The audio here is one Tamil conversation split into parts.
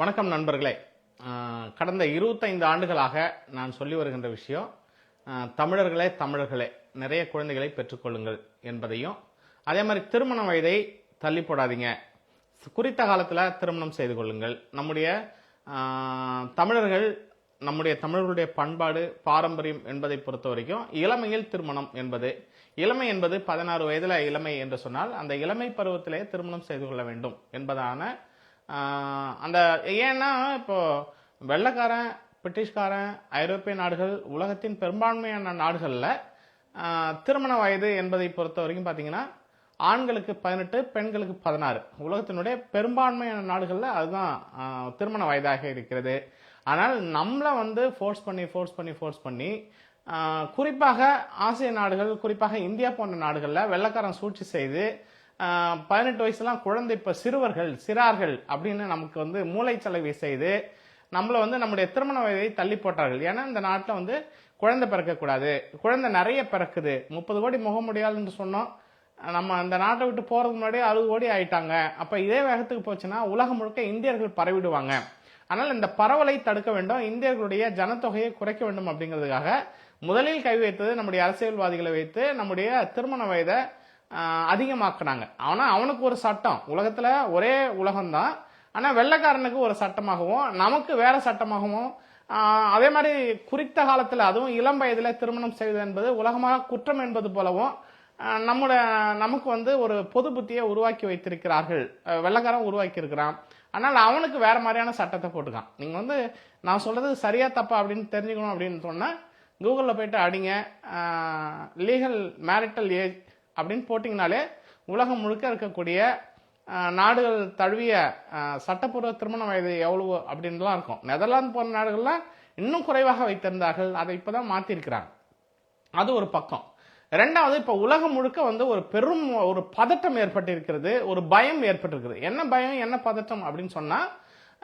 வணக்கம் நண்பர்களே. கடந்த இருபத்தைந்து ஆண்டுகளாக நான் சொல்லி வருகின்ற விஷயம் தமிழர்களே தமிழர்களே நிறைய குழந்தைகளை பெற்றுக்கொள்ளுங்கள் என்பதையும் அதே மாதிரி திருமண வயதை தள்ளி போடாதீங்க. குறித்த காலத்தில் திருமணம் செய்து கொள்ளுங்கள். நம்முடைய தமிழர்கள் நம்முடைய தமிழர்களுடைய பண்பாடு பாரம்பரியம் என்பதை பொறுத்த வரைக்கும் இளமையில் திருமணம் என்பது இளமை என்பது பதினாறு வயதில் இளமை என்று சொன்னால் அந்த இளமை பருவத்திலே திருமணம் செய்து கொள்ள வேண்டும் என்பதான அந்த ஏன்னா இப்போது வெள்ளக்காரன் பிரிட்டிஷ்காரன் ஐரோப்பிய நாடுகள் உலகத்தின் பெரும்பான்மையான நாடுகளில் திருமண வயது என்பதை பொறுத்த வரைக்கும் பார்த்தீங்கன்னா ஆண்களுக்கு பதினெட்டு பெண்களுக்கு பதினாறு. உலகத்தினுடைய பெரும்பான்மையான நாடுகளில் அதுதான் திருமண வயதாக இருக்கிறது. ஆனால் நம்மளை வந்து ஃபோர்ஸ் பண்ணி ஃபோர்ஸ் பண்ணி ஃபோர்ஸ் பண்ணி குறிப்பாக ஆசிய நாடுகள் குறிப்பாக இந்தியா போன்ற நாடுகளில் வெள்ளக்காரன் சூழ்ச்சி செய்து பதினெட்டு வயசுலாம் குழந்தை இப்போ சிறுவர்கள் சிறார்கள் அப்படின்னு நமக்கு வந்து மூளைச்சலவை செய்து நம்மளை வந்து நம்முடைய திருமண வயதை தள்ளி போட்டார்கள். ஏன்னா இந்த நாட்டில் வந்து குழந்தை பிறக்கக்கூடாது. குழந்தை நிறைய பிறக்குது. முப்பது கோடி முகமுடியாதுன்னு சொன்னோம். நம்ம அந்த நாட்டை விட்டு போகிறதுக்கு முன்னாடி அறுபது கோடி ஆயிட்டாங்க. அப்போ இதே வேகத்துக்கு போச்சுன்னா உலகம் முழுக்க இந்தியர்கள் பரவிடுவாங்க. ஆனால் இந்த பரவலை தடுக்க வேண்டும். இந்தியர்களுடைய ஜனத்தொகையை குறைக்க வேண்டும் அப்படிங்கிறதுக்காக முதலில் கை வைத்தது நம்முடைய அரசியல்வாதிகளை வைத்து நம்முடைய திருமண வயதை அதிகமாக்குனாங்க ஆனால் அவனுக்கு ஒரு சட்டம். உலகத்தில் ஒரே உலகம்தான். ஆனால் வெள்ளைக்காரனுக்கு ஒரு சட்டமாகவும் நமக்கு வேற சட்டமாகவும் அதே மாதிரி குறித்த காலத்தில் அதுவும் இளம் வயதில் திருமணம் செய்வது என்பது உலகமாக குற்றம் என்பது போலவும் ஆஹ், நம்முடைய நமக்கு வந்து ஒரு பொது புத்தியை உருவாக்கி வைத்திருக்கிறார்கள். வெள்ளக்காரன் வெள்ளைக்காரன் உருவாக்கி இருக்கிறான். ஆனால் அவனுக்கு வேற மாதிரியான சட்டத்தை போட்டுக்கான். நீங்கள் வந்து நான் சொல்கிறது சரியா தப்பா அப்படின்னு தெரிஞ்சுக்கணும் அப்படின்னு சொன்னால் கூகுளில் போயிட்டு அடிங்க. லீகல் மேரிட்டல் ஏஜ் அப்படின்னு போட்டிங்கனாலே உலகம் முழுக்க இருக்கக்கூடிய நாடுகள் தழுவிய சட்டப்பூர்வ திருமண வயது எவ்வளவு அப்படின்லாம் இருக்கும். நெதர்லாந்து போன்ற நாடுகள்லாம் இன்னும் குறைவாக வைத்திருந்தார்கள். அதை இப்போ தான் மாற்றிருக்கிறாங்க அது ஒரு பக்கம். ரெண்டாவது இப்போ உலகம் முழுக்க வந்து ஒரு பெரும் ஒரு பதட்டம் ஏற்பட்டிருக்கிறது. ஒரு பயம் ஏற்பட்டிருக்கிறது என்ன பயம் என்ன பதட்டம் அப்படின்னு சொன்னால்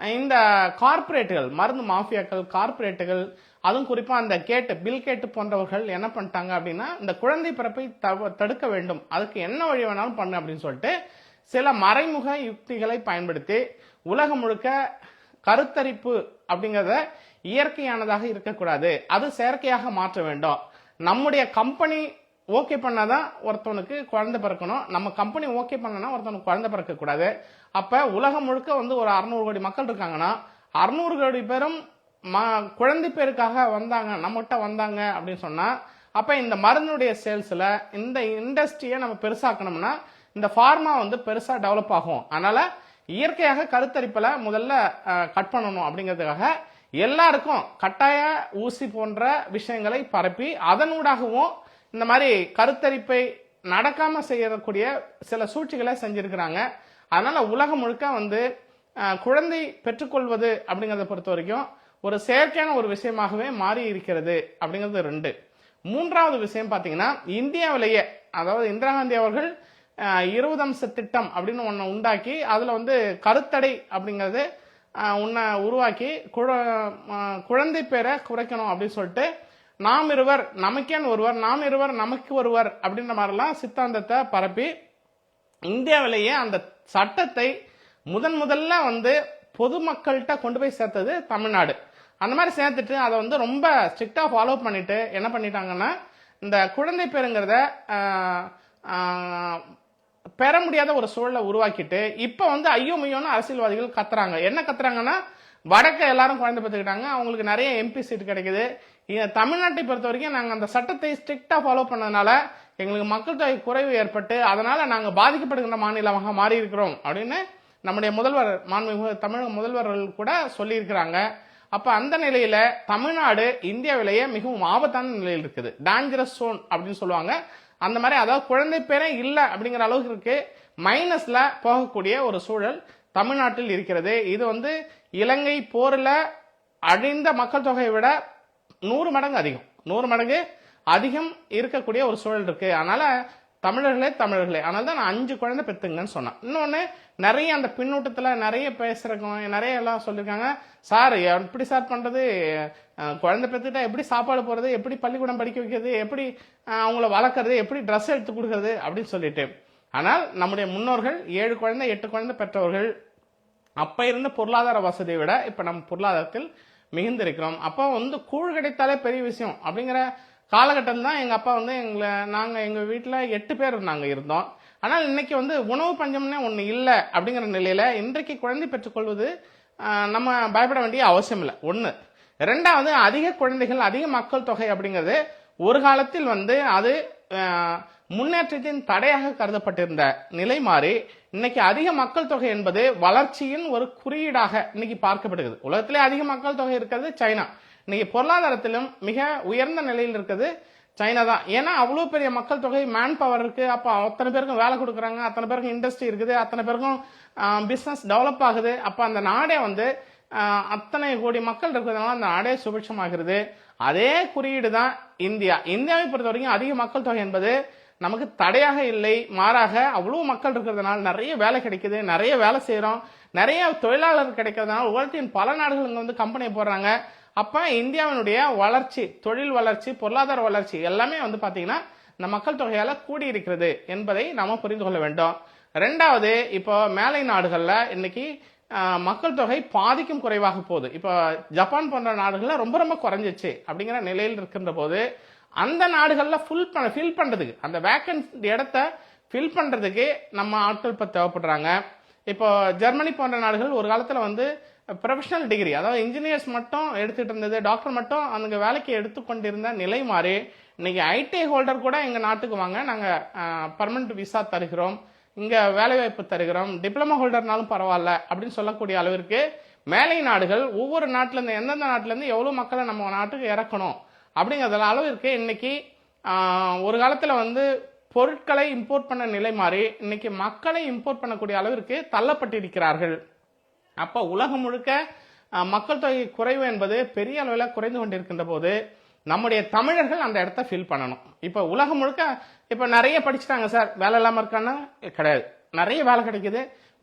இந்த கார்ப்பரேட்டுகள் மருந்து மாஃபியாக்கள் கார்ப்பரேட்டுகள் அதுவும் குறிப்பாக அந்த கேட்டு பில் கேட்டு போன்றவர்கள் என்ன பண்ணிட்டாங்க அப்படின்னா இந்த குழந்தை பிறப்பை தவ- தடுக்க வேண்டும். அதுக்கு என்ன வழி வேணாலும் பண்ணு அப்படின்னு சொல்லிட்டு சில மறைமுக யுக்திகளை பயன்படுத்தி உலகம் முழுக்க கருத்தரிப்பு அப்படிங்கிறத இயற்கையானதாக இருக்கக்கூடாது. அது செயற்கையாக மாற்ற வேண்டும். நம்முடைய கம்பெனி ஓகே பண்ணால் தான் ஒருத்தவனுக்கு குழந்தை பிறக்கணும். நம்ம கம்பெனி ஓகே பண்ணனா ஒருத்தவனுக்கு குழந்தை பிறக்கக்கூடாது. அப்போ உலகம் முழுக்க வந்து ஒரு அறுநூறு கோடி மக்கள் இருக்காங்கன்னா அறுநூறு கோடி பேரும் ம- குழந்தை பேருக்காக வந்தாங்க நம்மகிட்ட வந்தாங்க அப்படின்னு சொன்னால் அப்போ இந்த மருந்துடைய சேல்ஸில் இந்த இண்டஸ்ட்ரியை நம்ம பெருசாக்கணும்னா இந்த ஃபார்மா வந்து பெருசாக டெவலப் ஆகும். அதனால் இயற்கையாக கருத்தரிப்பில் முதல்ல கட் பண்ணணும் அப்படிங்கிறதுக்காக எல்லாருக்கும் கட்டாய ஊசி போன்ற விஷயங்களை பரப்பி அதனூடாகவும் இந்த மாதிரி கருத்தரிப்பை நடக்காமல் செய்யக்கூடிய சில சூழ்ச்சிகளை செஞ்சுருக்கிறாங்க. அதனால் உலகம் முழுக்க வந்து குழந்தை பெற்றுக்கொள்வது அப்படிங்கிறத பொறுத்த வரைக்கும் ஒரு செயற்கையான ஒரு விஷயமாகவே மாறி இருக்கிறது அப்படிங்கிறது ரெண்டு. மூன்றாவது விஷயம் பார்த்தீங்கன்னா இந்தியாவிலேயே அதாவது இந்திரா காந்தி அவர்கள் இருபது அம்ச திட்டம் அப்படின்னு ஒன்று உண்டாக்கி அதில் வந்து கருத்தடை அப்படிங்கிறது ஒன்றை உன்னை உருவாக்கி குழ- குழந்தை பேரை குறைக்கணும் அப்படின்னு சொல்லிட்டு நாம் இருவர் நமக்கேன் ஒருவர் நாம் இருவர் நமக்கு ஒருவர் அப்படின்ற மாதிரிலாம் சித்தாந்தத்தை பரப்பி இந்தியாவிலேயே அந்த சட்டத்தை முதன் முதல்ல வந்து பொதுமக்கள்கிட்ட கொண்டு போய் சேர்த்தது தமிழ்நாடு. அந்த மாதிரி சேர்த்துட்டு அதை வந்து ரொம்ப ஸ்ட்ரிக்டாக ஃபாலோ பண்ணிட்டு என்ன பண்ணிட்டாங்கன்னா இந்த குழந்தை பேருங்கிறத பெற முடியாத ஒரு சூழலை உருவாக்கிட்டு இப்போ வந்து ஐயோ மையோன்னு அரசியல்வாதிகள் கத்துறாங்க. என்ன கத்துறாங்கன்னா வடக்க எல்லாரும் குழந்தை பெற்றுக்கிட்டாங்க. அவங்களுக்கு நிறைய எம்பி சீட் கிடைக்குது. தமிழ்நாட்டை பொறுத்த வரைக்கும் நாங்கள் அந்த சட்டத்தை ஸ்ட்ரிக்டாக ஃபாலோ பண்ணதுனால எங்களுக்கு மக்கள் தொகை குறைவு ஏற்பட்டு அதனால் நாங்கள் பாதிக்கப்படுகின்ற மாநிலமாக மாறி இருக்கிறோம் அப்படின்னு நம்முடைய முதல்வர் மாண்புமிகு தமிழக முதல்வர்கள் கூட சொல்லியிருக்கிறாங்க. அப்போ அந்த நிலையில் தமிழ்நாடு இந்தியாவிலேயே மிகவும் ஆபத்தான நிலையில் இருக்குது. டேஞ்சரஸ் சோன் அப்படின்னு சொல்லுவாங்க. அந்த மாதிரி அதாவது குழந்தை பேரே இல்லை அப்படிங்கிற அளவுக்கு இருக்கு. மைனஸில் போகக்கூடிய ஒரு சூழல் தமிழ்நாட்டில் இருக்கிறது. இது வந்து இலங்கை போரில் அழிந்த மக்கள் தொகையை விட நூறு மடங்கு அதிகம். நூறு மடங்கு அதிகம் இருக்கக்கூடிய ஒரு சூழல் இருக்கு. அதனால தமிழர்களே தமிழர்களே. அதனால தான் நான் அஞ்சு குழந்தை பெற்றுங்கன்னு சொன்னேன். இன்னொன்று நிறைய அந்த பின்னூட்டத்தில் நிறைய பேசுறவங்க நிறைய எல்லாம் சொல்லியிருக்காங்க சார் எப்படி சார் பண்ணுறது குழந்தை பெற்றுட்டா எப்படி சாப்பாடு போகிறது எப்படி பள்ளிக்கூடம் படிக்க வைக்கிறது? எப்படி அவங்கள வளர்க்குறது? எப்படி ட்ரெஸ் எடுத்து கொடுக்கறது? அப்படின்னு சொல்லிட்டு. ஆனால் நம்முடைய முன்னோர்கள் ஏழு குழந்தை எட்டு குழந்தை பெற்றவர்கள் அப்போ இருந்த பொருளாதார வசதியை விட இப்போ நம்ம பொருளாதாரத்தில் மிகுந்திருக்கிறோம். அப்போ வந்து கூழ் கிடைத்தாலே பெரிய விஷயம். அப்படிங்கிற காலகட்டம் தான் எங்கள் அப்பா வந்து எங்களை நாங்கள் எங்கள் வீட்டில் எட்டு பேர் நாங்கள் இருந்தோம். ஆனால் இன்னைக்கு வந்து உணவு பஞ்சம்னே ஒன்று இல்லை அப்படிங்கிற நிலையில் இன்றைக்கு குழந்தை பெற்றுக்கொள்வது நம்ம பயப்பட வேண்டிய அவசியம் இல்லை. ஒன்று ரெண்டாவது அதிக குழந்தைகள் அதிக மக்கள் தொகை அப்படிங்கிறது ஒரு காலத்தில் வந்து அது முன்னேற்றத்தின் தடையாக கருதப்பட்டிருந்த நிலை மாறி இன்னைக்கு அதிக மக்கள் தொகை என்பது வளர்ச்சியின் ஒரு குறியீடாக இன்னைக்கு பார்க்கப்படுகிறது. உலகத்திலே அதிக மக்கள் தொகை இருக்கிறது சைனா. இன்னைக்கு பொருளாதாரத்திலும் மிக உயர்ந்த நிலையில் இருக்கிறது சைனா தான். ஏன்னா அவ்வளோ பெரிய மக்கள் தொகை மேன் பவர் இருக்கு. அப்போ அத்தனை பேருக்கும் வேலை கொடுக்குறாங்க. அத்தனை பேருக்கும் இண்டஸ்ட்ரி இருக்குது. அத்தனை பேருக்கும் பிஸ்னஸ் டெவலப் ஆகுது. அப்போ அந்த நாடே வந்து அத்தனை கோடி மக்கள் இருக்கிறதுனால அந்த நாடே சுபிட்சமாகிறது. அதே குறியீடு தான் இந்தியா. இந்தியாவை பொறுத்த வரைக்கும் அதிக மக்கள் தொகை என்பது நமக்கு தடையாக இல்லை மாறாக அவ்வளோ மக்கள் இருக்கிறதுனால நிறைய வேலை கிடைக்குது நிறைய வேலை செய்கிறோம் நிறைய தொழிலாளர் கிடைக்கிறதுனால உலகத்தின் பல நாடுகள் இங்கே வந்து கம்பெனி போடுறாங்க. அப்போ இந்தியாவினுடைய வளர்ச்சி தொழில் வளர்ச்சி பொருளாதார வளர்ச்சி எல்லாமே வந்து பார்த்தீங்கன்னா இந்த மக்கள் தொகையால் கூடி இருக்கிறது என்பதை நாம் புரிந்து கொள்ள வேண்டும். ரெண்டாவது இப்போ மேலை நாடுகளில் இன்னைக்கு மக்கள் தொகை பாதிக்கும் குறைவாக போகுது. இப்போ ஜப்பான் போன்ற நாடுகளில் ரொம்ப ரொம்ப குறைஞ்சிச்சு அப்படிங்கிற நிலையில் இருக்கின்ற போது அந்த நாடுகளில் ஃபுல் பண்ண ஃபில் பண்ணுறதுக்கு அந்த வேக்கன்ட் இடத்த ஃபில் பண்ணுறதுக்கு நம்ம ஆட்கள் இப்போ தேவைப்படுறாங்க. இப்போ ஜெர்மனி போன்ற நாடுகள் ஒரு காலத்தில் வந்து ப்ரொஃபஷனல் டிகிரி அதாவது இன்ஜினியர்ஸ் மட்டும் எடுத்துகிட்டு இருந்தது டாக்டர் மட்டும் அந்த வேலைக்கு எடுத்துக்கொண்டிருந்த நிலை மாறி இன்றைக்கி ஐடி ஹோல்டர் கூட எங்கள் நாட்டுக்கு வாங்க நாங்கள் பர்மனெண்ட் விசா தருகிறோம். இங்கே வேலைவாய்ப்பு தருகிறோம். டிப்ளமோ ஹோல்டர்னாலும் பரவாயில்ல அப்படின்னு சொல்லக்கூடிய அளவிற்கு மேலை நாடுகள் ஒவ்வொரு நாட்டிலேருந்து எந்தெந்த நாட்டிலேருந்து எவ்வளோ மக்களை நம்ம நாட்டுக்கு இறக்கணும் அப்படிங்கிறதுல அளவிற்கு இன்னைக்கு ஒரு காலத்தில் வந்து பொருட்களை இம்போர்ட் பண்ண நிலை மாறி இன்றைக்கி மக்களை இம்போர்ட் பண்ணக்கூடிய அளவிற்கு தள்ளப்பட்டிருக்கிறார்கள். அப்போ உலகம் முழுக்க மக்கள் தொகை குறைவு என்பது பெரிய அளவில் குறைந்து கொண்டிருக்கின்ற போது நம்முடைய தமிழர்கள் அந்த இடத்த ஃபில் பண்ணணும். இப்போ உலகம் முழுக்க இப்போ நிறைய படிச்சுட்டாங்க சார். வேலை இல்லாமல் இருக்கான்னா கிடையாது. நிறைய வேலை கிடைக்குது.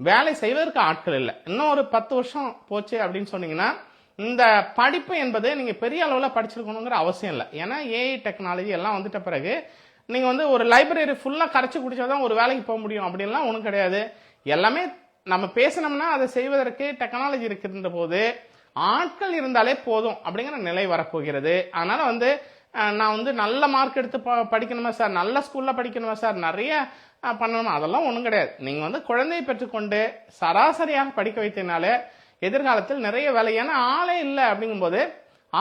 வேலை செய்வதற்கு ஆட்கள் இல்லை. இன்னும் ஒரு பத்து வருஷம் போச்சு அப்படின்னு சொன்னீங்கன்னா இந்த படிப்பு என்பது நீங்கள் பெரிய அளவில் படிச்சிருக்கணுங்கிற அவசியம் இல்லை. ஏன்னா ஏஐ டெக்னாலஜி எல்லாம் வந்துட்ட பிறகு நீங்கள் வந்து ஒரு லைப்ரரி ஃபுல்லாக கரைச்சி குடிச்சா தான் ஒரு வேலைக்கு போக முடியும். அப்படின்லாம் ஒன்றும் கிடையாது. எல்லாமே நம்ம பேசினோம்னா அதை செய்வதற்கு டெக்னாலஜி இருக்கின்ற போது ஆட்கள் இருந்தாலே போதும் அப்படிங்கிற நிலை வரப்போகிறது. அதனால் வந்து நான் வந்து நல்ல மார்க் எடுத்து ப- படிக்கணுமா சார்? நல்ல ஸ்கூலில் படிக்கணுமா சார்? நிறைய பண்ணணுமா? அதெல்லாம் ஒன்றும் கிடையாது. நீங்கள் வந்து குழந்தையை பெற்றுக்கொண்டு சராசரியாக படிக்க வைத்தனாலே எதிர்காலத்தில் நிறைய வேலை. ஏன்னா ஆளே இல்லை அப்படிங்கும்போது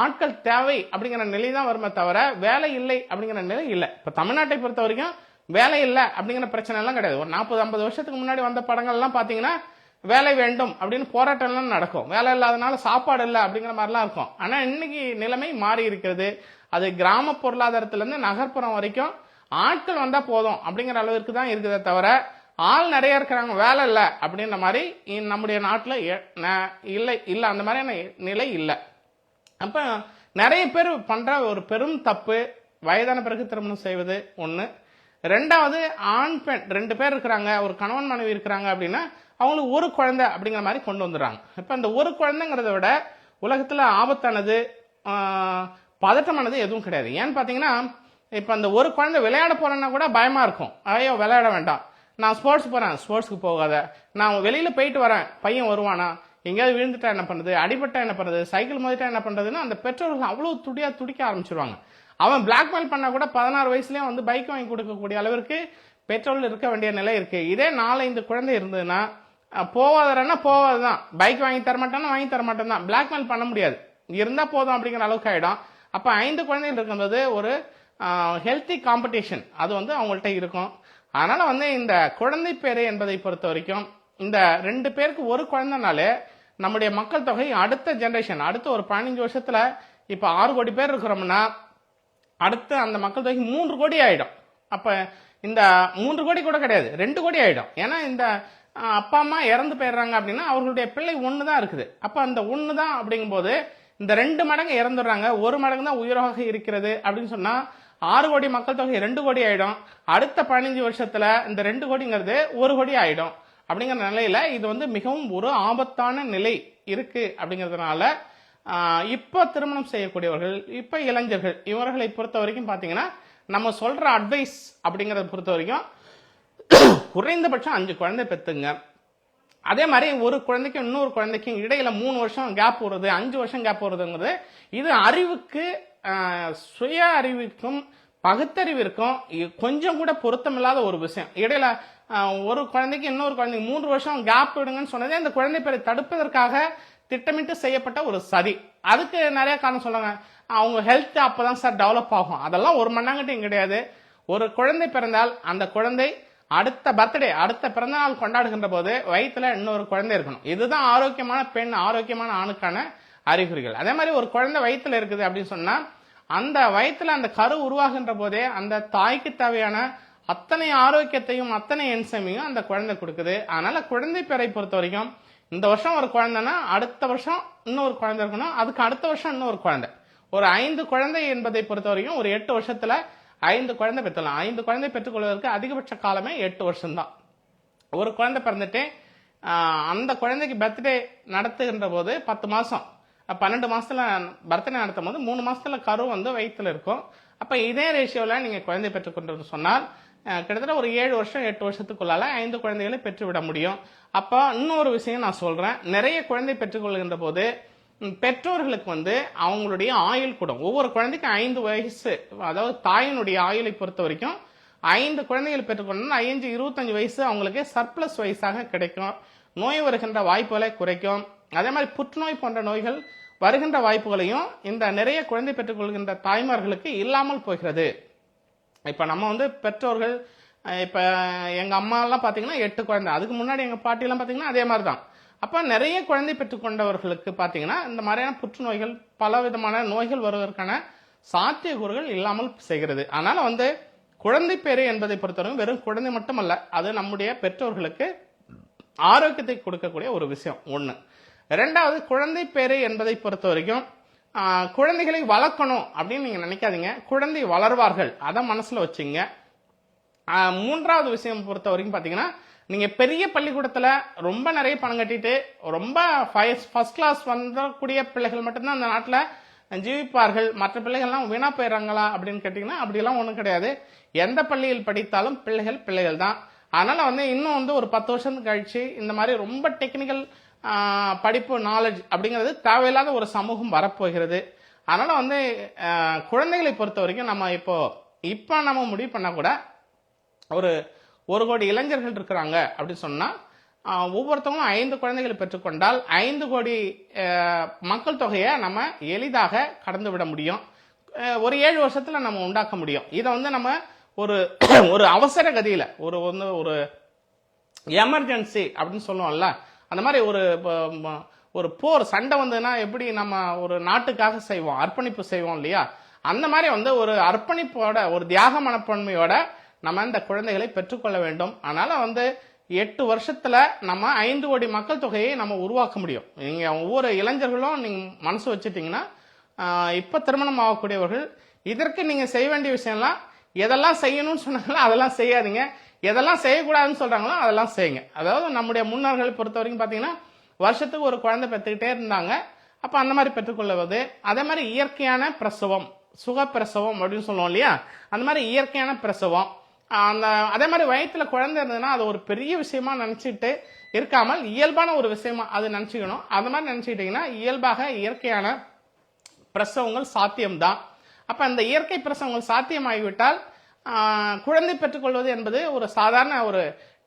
ஆட்கள் தேவை அப்படிங்கிற நிலை தான் வருமே தவிர வேலை இல்லை அப்படிங்கிற நிலை இல்லை. இப்போ தமிழ்நாட்டை பொறுத்த வரைக்கும் வேலை இல்லை அப்படிங்கிற பிரச்சனை எல்லாம் கிடையாது. ஒரு நாற்பது ஐம்பது வருஷத்துக்கு முன்னாடி வந்த படங்கள்லாம் பார்த்தீங்கன்னா வேலை வேண்டும் அப்படின்னு போராட்டம்லாம் நடக்கும். வேலை இல்லாதனால சாப்பாடு இல்லை அப்படிங்கிற மாதிரிலாம் இருக்கும். ஆனால் இன்னைக்கு நிலைமை மாறி இருக்கிறது. அது கிராம பொருளாதாரத்திலேருந்து நகர்ப்புறம் வரைக்கும் ஆட்கள் வந்தால் போதும் அப்படிங்கிற அளவிற்கு தான் இருக்குதே தவிர ஆள் நிறைய இருக்கிறாங்க வேலை இல்லை அப்படின்ற மாதிரி நம்முடைய நாட்டில் இல்லை இல்லை அந்த மாதிரியான நிலை இல்லை. அப்போ நிறைய பேர் பண்ணுற ஒரு பெரும் தப்பு வயதான பிறகு திருமணம் செய்வது ஒன்று ரெண்டாவது ஆண் பெண் ரெண்டு பேர் இருக்கிறாங்க ஒரு கணவன் மனைவி இருக்கிறாங்க அப்படின்னா அவங்களுக்கு ஒரு குழந்தை அப்படிங்கிற மாதிரி கொண்டு வந்துடுறாங்க. இப்போ அந்த ஒரு குழந்தைங்கிறத விட உலகத்தில் ஆபத்தானது பதட்டமானது எதுவும் கிடையாது. ஏன்னு பார்த்தீங்கன்னா இப்போ அந்த ஒரு குழந்தை விளையாட போகிறேன்னா கூட பயமாக இருக்கும். ஐயோ விளையாட வேண்டாம். நான் ஸ்போர்ட்ஸ் போகிறேன் ஸ்போர்ட்ஸ்க்கு போகாத. நான் வெளியில் போயிட்டு வரேன். பையன் வருவானா? எங்கேயாவது விழுந்துட்டா என்ன பண்ணுறது அடிபட்டா என்ன பண்ணுறது சைக்கிள் மோதிட்டா என்ன பண்ணுறதுன்னு அந்த பெற்றோர்கள் அவ்வளோ துடியாக துடிக்க ஆரம்பிச்சிருவாங்க. அவன் பிளாக்மெயில் பண்ணால் கூட பதினாறு வயசுலேயே வந்து பைக் வாங்கி கொடுக்கக்கூடிய அளவிற்கு பெட்ரோல் இருக்க வேண்டிய நிலை இருக்குது இதே நாலஞ்சு குழந்தை இருந்ததுன்னா போவாதரன்னா போவாது தான் பைக் வாங்கி தரமாட்டானா வாங்கி தரமாட்டேன் தான் பிளாக்மெயில் பண்ண முடியாது. இருந்தால் போதும் அப்படிங்கிற அளவுக்கு ஆகிடும் அப்போ ஐந்து குழந்தைகள் இருக்கும்போது ஒரு ஹெல்த்தி காம்படிஷன் அது வந்து அவங்கள்ட்ட இருக்கும். அதனால் வந்து இந்த குழந்தை பேரு என்பதை பொறுத்த வரைக்கும் இந்த ரெண்டு பேருக்கு ஒரு குழந்தைனாலே நம்முடைய மக்கள் தொகை அடுத்த ஜென்ரேஷன் அடுத்த ஒரு பதினஞ்சு வருஷத்தில் இப்போ ஆறு கோடி பேர் இருக்கிறோம்னா அடுத்து அந்த மக்கள் தொகை மூன்று கோடி ஆகிடும் அப்போ இந்த மூன்று கோடி கூட கிடையாது ரெண்டு கோடி ஆகிடும் ஏன்னா இந்த அப்பா அம்மா இறந்து போயிடுறாங்க அப்படின்னா அவர்களுடைய பிள்ளை ஒன்று தான் இருக்குது. அப்போ அந்த ஒன்று தான் அப்படிங்கும்போது இந்த ரெண்டு மடங்கு இறந்துடுறாங்க ஒரு மடங்கு தான் உயிராக இருக்கிறது அப்படின்னு சொன்னால் ஆறு கோடி மக்கள் தொகை ரெண்டு கோடி ஆயிடும். அடுத்த பதினஞ்சு வருஷத்துல இந்த ரெண்டு கோடிங்கிறது ஒரு கோடி ஆயிடும். அப்படிங்கிற நிலையில இது வந்து மிகவும் ஒரு ஆபத்தான நிலை இருக்கு அப்படிங்கிறதுனால இப்போ இப்ப திருமணம் செய்யக்கூடியவர்கள் இப்ப இளைஞர்கள் இவர்களை பொறுத்த வரைக்கும் பாத்தீங்கன்னா நம்ம சொல்ற அட்வைஸ் அப்படிங்கறத பொறுத்த வரைக்கும் குறைந்தபட்சம் அஞ்சு குழந்தை பெற்றுங்க அதே மாதிரி ஒரு குழந்தைக்கும் இன்னொரு குழந்தைக்கும் இடையில மூணு வருஷம் கேப் வருது அஞ்சு வருஷம் கேப் வருதுங்கிறது இது அறிவுக்கு சுய அறிவுக்கும் பகுத்தறிவிற்கும் கொஞ்சம் கூட பொருத்தமில்லாத ஒரு விஷயம். இடையில ஒரு குழந்தைக்கு இன்னொரு குழந்தைக்கு மூன்று வருஷம் கேப் விடுங்கன்னு சொன்னதே அந்த குழந்தை பேரை தடுப்பதற்காக திட்டமிட்டு செய்யப்பட்ட ஒரு சதி. அதுக்கு நிறைய காரணம் சொல்லுங்க. அவங்க ஹெல்த் அப்போதான் சார் டெவலப் ஆகும். அதெல்லாம் ஒரு மண்ணாங்கட்டையும் கிடையாது. ஒரு குழந்தை பிறந்தால் அந்த குழந்தை அடுத்த பர்த்டே அடுத்த பிறந்தநாள் கொண்டாடுகின்ற போது வயிற்றுல இன்னொரு குழந்தை இருக்கணும். இதுதான் ஆரோக்கியமான பெண் ஆரோக்கியமான ஆணுக்கான அறிகுறிகள். அதே மாதிரி ஒரு குழந்தை வயிற்றுல இருக்குது அப்படின்னு சொன்னால் அந்த வயிற்றுல அந்த கரு உருவாகின்ற போதே அந்த தாய்க்கு தேவையான அத்தனை ஆரோக்கியத்தையும் அத்தனை என்சைமையும் அந்த குழந்தை கொடுக்குது. அதனால குழந்தை பேரை பொறுத்த வரைக்கும் இந்த வருஷம் ஒரு குழந்தைன்னா அடுத்த வருஷம் இன்னொரு குழந்தை இருக்கணும் அதுக்கு அடுத்த வருஷம் இன்னொரு குழந்தை. ஒரு ஐந்து குழந்தை என்பதை பொறுத்த வரைக்கும் ஒரு எட்டு வருஷத்துல ஐந்து குழந்தை பெற்றலாம் ஐந்து குழந்தை பெற்றுக்கொள்வதற்கு அதிகபட்ச காலமே எட்டு வருஷம்தான். ஒரு குழந்தை பிறந்துட்டு அந்த குழந்தைக்கு பர்த்டே நடத்துகின்ற போது பத்து மாதம் பன்னெண்டு மாதத்தில் பர்த்தனை நடத்தும் போது மூணு மாதத்தில் கரு வந்து வயிற்றில் இருக்கும். அப்போ இதே ரேஷியோவில் நீங்கள் குழந்தை பெற்றுக்கொண்டு சொன்னால் கிட்டத்தட்ட ஒரு ஏழு வருஷம் எட்டு வருஷத்துக்குள்ளால ஐந்து குழந்தைகளை பெற்றுவிட முடியும். அப்போ இன்னொரு விஷயம் நான் சொல்கிறேன் நிறைய குழந்தை பெற்றுக்கொள்கின்ற போது பெற்றோர்களுக்கு வந்து அவங்களுடைய ஆயுள் கூடும். ஒவ்வொரு குழந்தைக்கும் ஐந்து வயசு அதாவது தாயினுடைய ஆயுளை பொறுத்த வரைக்கும் ஐந்து குழந்தைகள் பெற்றுக்கொண்டா ஐந்து இருபத்தஞ்சு வயசு அவங்களுக்கு சர்ப்ளஸ் வயசாக கிடைக்கும். நோய் வருகின்ற வாய்ப்புகளை குறைக்கும். அதே மாதிரி புற்றுநோய் போன்ற நோய்கள் வருகின்ற வாய்ப்புகளையும் இந்த நிறைய குழந்தை பெற்றுக்கொள்கின்ற தாய்மார்களுக்கு இல்லாமல் போகிறது. இப்போ நம்ம வந்து பெற்றோர்கள் இப்போ எங்கள் அம்மாலாம் பார்த்தீங்கன்னா எட்டு குழந்தை. அதுக்கு முன்னாடி எங்கள் பாட்டிலாம் பார்த்தீங்கன்னா அதே மாதிரி தான் அப்போ நிறைய குழந்தை பெற்றுக்கொண்டவர்களுக்கு பார்த்தீங்கன்னா இந்த மாதிரியான புற்றுநோய்கள் பல விதமான நோய்கள் வருவதற்கான சாத்தியக்கூறுகள் இல்லாமல் செய்கிறது. அதனால் வந்து குழந்தை பேரு என்பதை பொறுத்தவரைக்கும் வெறும் குழந்தை மட்டுமல்ல அது நம்முடைய பெற்றோர்களுக்கு ஆரோக்கியத்தை கொடுக்கக்கூடிய ஒரு விஷயம் ஒன்று ரெண்டாவது குழந்தை பேரு என்பதை பொறுத்த வரைக்கும் குழந்தைகளை வளர்க்கணும் அப்படின்னு நீங்க நினைக்காதீங்க. குழந்தை வளர்வார்கள். அதை மனசுல வச்சுங்க. மூன்றாவது விஷயம் பொறுத்த வரைக்கும் பார்த்தீங்கன்னா நீங்க பெரிய பள்ளிக்கூடத்துல ரொம்ப நிறைய பணம் கட்டிட்டு ரொம்ப ஃபர்ஸ்ட் கிளாஸ் வந்தக்கூடிய பிள்ளைகள் மட்டும்தான் அந்த நாட்டில் ஜீவிப்பார்கள். மற்ற பிள்ளைகள்லாம் வீணா போயிடுறாங்களா அப்படின்னு கேட்டிங்கன்னா அப்படிலாம் ஒன்றும் கிடையாது. எந்த பள்ளியில் படித்தாலும் பிள்ளைகள் பிள்ளைகள் தான். அதனால வந்து இன்னும் வந்து ஒரு பத்து வருஷம் கழிச்சு இந்த மாதிரி ரொம்ப டெக்னிக்கல் படிப்பு நாலேஜ் அப்படிங்கிறது தேவையில்லாத ஒரு சமூகம் வரப்போகிறது. அதனால் வந்து குழந்தைகளை பொறுத்த வரைக்கும் நம்ம இப்போது இப்போ நம்ம முடிவு பண்ணால் கூட ஒரு ஒரு கோடி இளைஞர்கள் இருக்கிறாங்க அப்படின்னு சொன்னால் ஒவ்வொருத்தவங்களும் ஐந்து குழந்தைகளை பெற்றுக்கொண்டால் ஐந்து கோடி மக்கள் தொகையை நம்ம எளிதாக கடந்து விட முடியும். ஒரு ஏழு வருஷத்தில் நம்ம உண்டாக்க முடியும். இதை வந்து நம்ம ஒரு ஒரு அவசர கதியில் ஒரு வந்து ஒரு எமர்ஜென்சி அப்படின்னு சொல்லுவோம்ல அந்த மாதிரி ஒரு ஒரு போர் சண்டை வந்ததுன்னா எப்படி நம்ம ஒரு நாட்டுக்காக செய்வோம் அர்ப்பணிப்பு செய்வோம் இல்லையா? அந்த மாதிரி வந்து ஒரு அர்ப்பணிப்போட ஒரு தியாக மனப்பான்மையோட நம்ம இந்த குழந்தைகளை பெற்றுக்கொள்ள வேண்டும். அதனால வந்து எட்டு வருஷத்துல நம்ம ஐந்து கோடி மக்கள் தொகையை நம்ம உருவாக்க முடியும். நீங்க ஒவ்வொரு இளைஞர்களும் நீங்க மனசு வச்சுட்டீங்கன்னா இப்போ இப்ப திருமணம் ஆகக்கூடியவர்கள் இதற்கு நீங்க செய்ய வேண்டிய விஷயம்லாம் எதெல்லாம் செய்யணும்னு சொன்னாங்களோ அதெல்லாம் செய்யாதீங்க. எதெல்லாம் செய்யக்கூடாதுன்னு சொல்கிறாங்களோ அதெல்லாம் செய்யுங்க. அதாவது நம்முடைய முன்னோர்களை பொறுத்த வரைக்கும் பார்த்தீங்கன்னா வருஷத்துக்கு ஒரு குழந்தை பெற்றுக்கிட்டே இருந்தாங்க. அப்போ அந்த மாதிரி பெற்றுக்கொள்வது அதே மாதிரி இயற்கையான பிரசவம் சுகப்பிரசவம் அப்படின்னு சொல்லுவோம் இல்லையா? அந்த மாதிரி இயற்கையான பிரசவம் அந்த அதே மாதிரி வயிற்றுல குழந்தை இருந்ததுன்னா அது ஒரு பெரிய விஷயமா நினச்சிட்டு இருக்காமல் இயல்பான ஒரு விஷயமா அது நினச்சிக்கணும். அது மாதிரி நினச்சிக்கிட்டிங்கன்னா இயல்பாக இயற்கையான பிரசவங்கள் சாத்தியம்தான். அப்போ அந்த இயற்கை பிரசவங்கள் சாத்தியமாகிவிட்டால் குழந்தை பெற்றுக்கொள்வது என்பது ஒரு சாதாரண ஒரு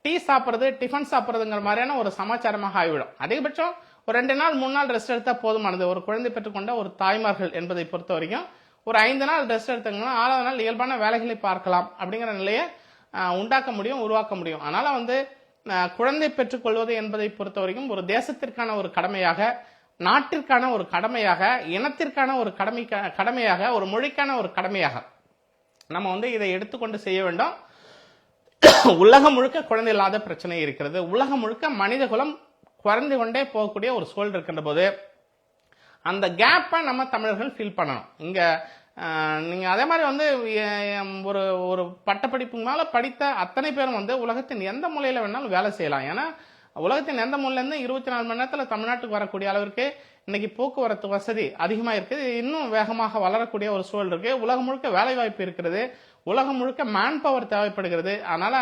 டீ சாப்பிட்றது டிஃபன் சாப்பிட்றதுங்கிற மாதிரியான ஒரு சமாச்சாரமாக ஆகிவிடும். அதிகபட்சம் ஒரு ரெண்டு நாள் மூணு நாள் ரெஸ்ட் எடுத்தால் போதுமானது. ஒரு குழந்தை பெற்றுக்கொண்ட ஒரு தாய்மார்கள் என்பதை பொறுத்த வரைக்கும் ஒரு ஐந்து நாள் ரெஸ்ட் எடுத்தீங்கன்னா ஆறாவது நாள் இயல்பான வேலைகளை பார்க்கலாம் அப்படிங்கிற நிலையை உண்டாக்க முடியும் உருவாக்க முடியும். அதனால் வந்து குழந்தை பெற்றுக்கொள்வது என்பதை பொறுத்த வரைக்கும் ஒரு தேசத்திற்கான ஒரு கடமையாக நாட்டிற்கான ஒரு கடமையாக இனத்திற்கான ஒரு கடமை கடமையாக ஒரு மொழிக்கான ஒரு கடமையாக நம்ம வந்து இதை எடுத்துக்கொண்டு செய்ய வேண்டும். உலகம் முழுக்க குழந்தை இல்லாத பிரச்சனை இருக்கிறது. உலகம் முழுக்க மனித குலம் குறைந்து கொண்டே போகக்கூடிய ஒரு சூழல் இருக்கின்ற போது அந்த கேப்பை நம்ம தமிழர்கள் ஃபீல் பண்ணணும். இங்கே நீங்கள் அதே மாதிரி வந்து ஒரு ஒரு பட்டப்படிப்பு மேலே படித்த அத்தனை பேரும் வந்து உலகத்தின் எந்த மூலையில் வேணாலும் வேலை செய்யலாம். ஏன்னா உலகத்தின் எந்த மூலையில இருந்து இருபத்தி நாலு மணி நேரத்தில் தமிழ்நாட்டுக்கு வரக்கூடிய அளவிற்கு இன்னைக்கு போக்குவரத்து வசதி அதிகமாக இருக்குது இன்னும் வேகமாக வளரக்கூடிய ஒரு சூழல் இருக்கு. உலகம் முழுக்க வேலை வாய்ப்பு இருக்கிறது. உலகம் முழுக்க மேன் பவர் தேவைப்படுகிறது. அதனால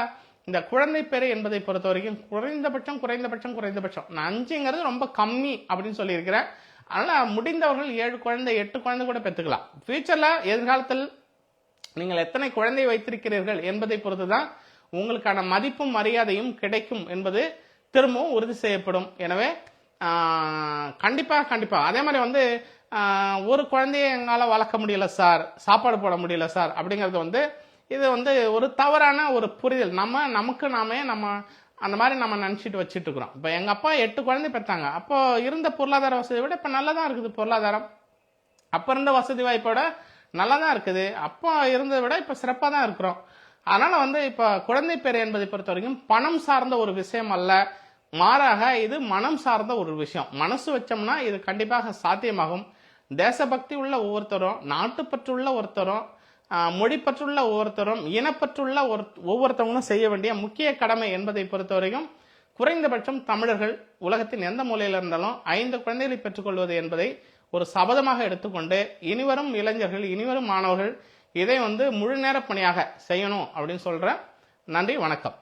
இந்த குழந்தை பேரு என்பதை பொறுத்த வரைக்கும் குறைந்தபட்சம் குறைந்தபட்சம் குறைந்தபட்சம். நான் அஞ்சுங்கிறது ரொம்ப கம்மி அப்படின்னு சொல்லியிருக்கிறேன். அதனால் முடிந்தவர்கள் ஏழு குழந்தை எட்டு குழந்தை கூட பெற்றுக்கலாம். ஃபியூச்சரில் எதிர்காலத்தில் நீங்கள் எத்தனை குழந்தை வைத்திருக்கிறீர்கள் என்பதை பொறுத்து தான் உங்களுக்கான மதிப்பும் மரியாதையும் கிடைக்கும் என்பது திரும்பவும் உறுதி செய்யப்படும். எனவே கண்டிப்பாக கண்டிப்பாக. அதே மாதிரி வந்து ஒரு குழந்தைய எங்களால் வளர்க்க முடியல சார். சாப்பாடு போட முடியல சார். அப்படிங்கிறது வந்து இது வந்து ஒரு தவறான ஒரு புரிதல். நம்ம நமக்கு நாமே நம்ம அந்த மாதிரி நம்ம நினச்சிட்டு வச்சுட்டு இருக்கிறோம். இப்போ எங்கள் அப்பா எட்டு குழந்தை பெற்றாங்க. அப்போ இருந்த பொருளாதார வசதியை விட இப்போ நல்லா தான் இருக்குது பொருளாதாரம். அப்போ இருந்த வசதி வாய்ப்போட நல்லா தான் இருக்குது. அப்போ இருந்ததை விட இப்போ சிறப்பாக தான் இருக்கிறோம். அதனால் வந்து இப்போ குழந்தை பேர் என்பதை பொறுத்த வரைக்கும் பணம் சார்ந்த ஒரு விஷயம் அல்ல. மாறாக இது மனம் சார்ந்த ஒரு விஷயம். மனசு வச்சோம்னா இது கண்டிப்பாக சாத்தியமாகும். தேசபக்தி உள்ள ஒவ்வொருத்தரும் நாட்டுப்பற்றுள்ள ஒருத்தரும் மொழிப்பற்றுள்ள ஒவ்வொருத்தரும் இனப்பற்றுள்ள ஒரு ஒவ்வொருத்தவங்களும் செய்ய வேண்டிய முக்கிய கடமை என்பதை பொறுத்த வரைக்கும் குறைந்தபட்சம் தமிழர்கள் உலகத்தின் எந்த மூலையில் இருந்தாலும் ஐந்து குழந்தைகளை பெற்றுக்கொள்வது என்பதை ஒரு சபதமாக எடுத்துக்கொண்டு இனிவரும் இளைஞர்கள் இனிவரும் மாணவர்கள் இதை வந்து முழு நேர பணியாக செய்யணும் அப்படின்னு சொல்கிறேன் நன்றி வணக்கம்.